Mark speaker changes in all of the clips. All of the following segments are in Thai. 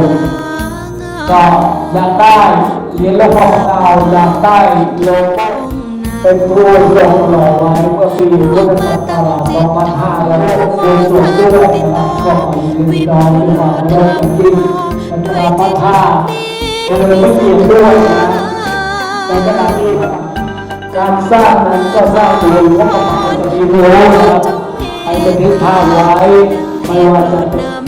Speaker 1: มก็อยากได้เหรียญหลวงพ่อเราอยากได้โลโก้เป็นครูทรงหล่อไว้เมื่อปีพุทธศักราช2560ด้วยนะครับก็ขอยินดีน้องที่มาเริ่มจริเป็นพระพัฒนาเป็นพระเกียรด้วยนะในขณะที่การสร้างนั้นก็สร้างโดยวัฒนธรรมที่รู้นะครับให้เป็นทิศทางไว้ไม่ว่าจะเป็น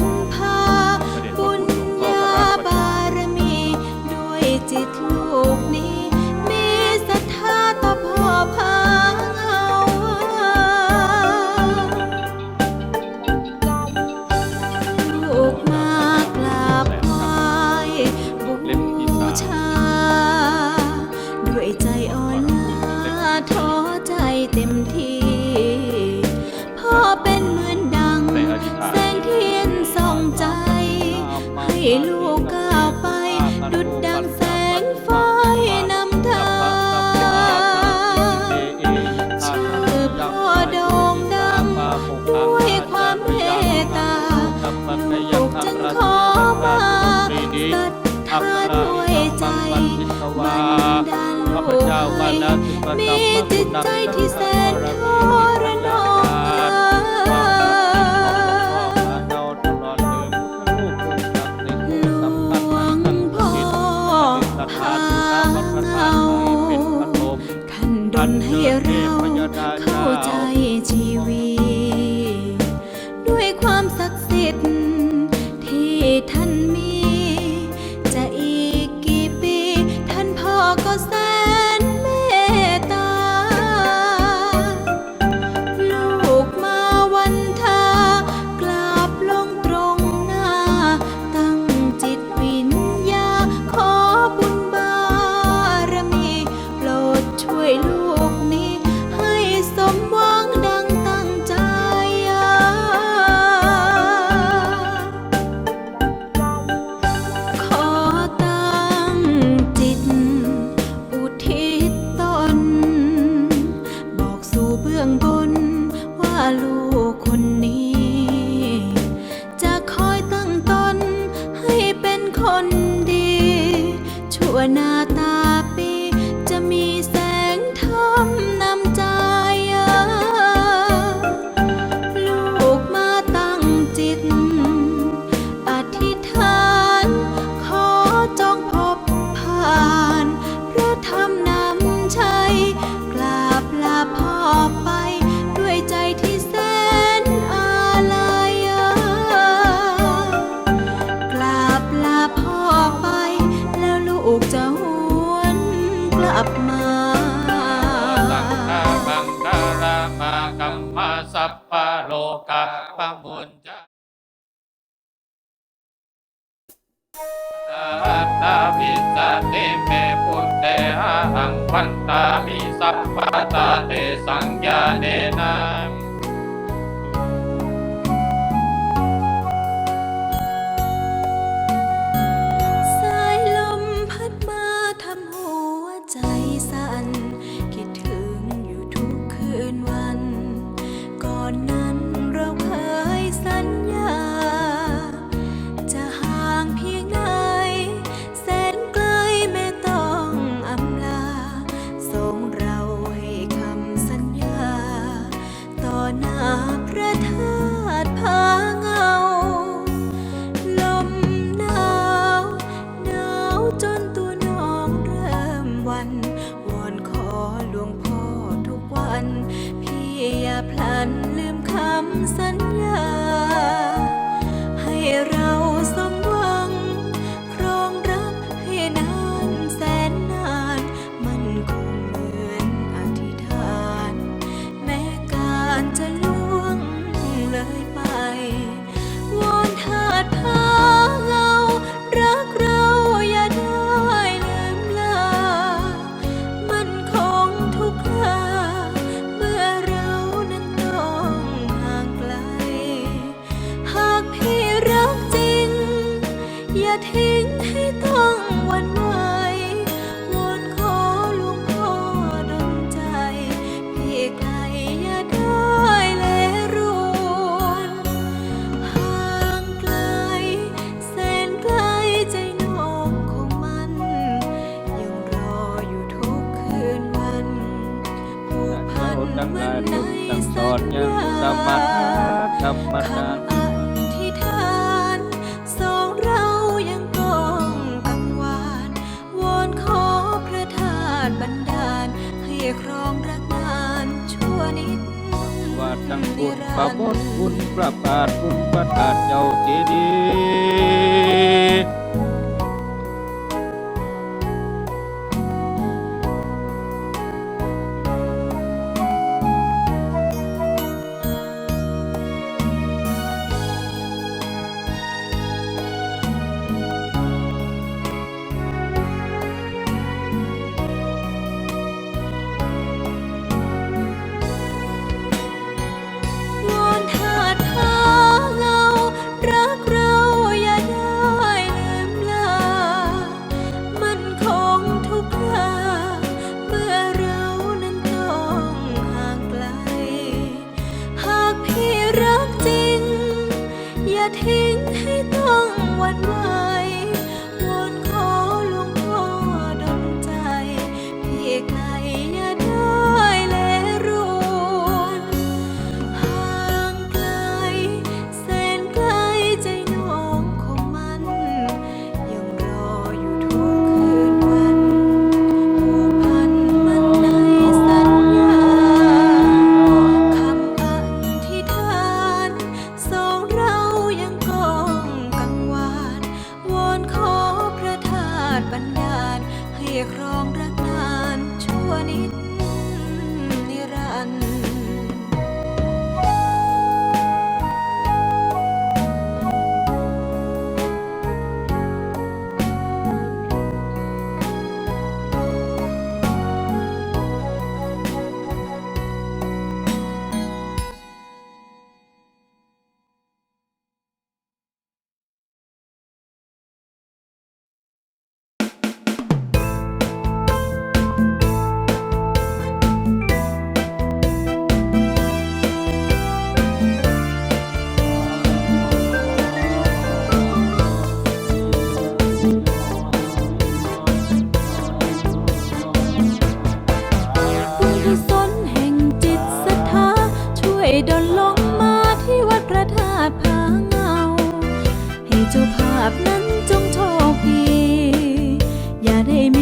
Speaker 2: มีจิตใจที่แสนทรนงพาเราท่านดลให้เรา คนดี ชั่วนา กาปะมุนจะสัตาวิ
Speaker 3: สัตติเมพุทเตหังพันตามิสัพพะตาเตสังญาเนนา
Speaker 2: thiên ปาดคุณประทานเจ้าเจดี ทิ้งให้ต้องหวั่นไหว เรียกร้องรักนานชั่วนิด
Speaker 4: เจ้า
Speaker 2: ภาพนั้นจงโชคดี อย่าได้มี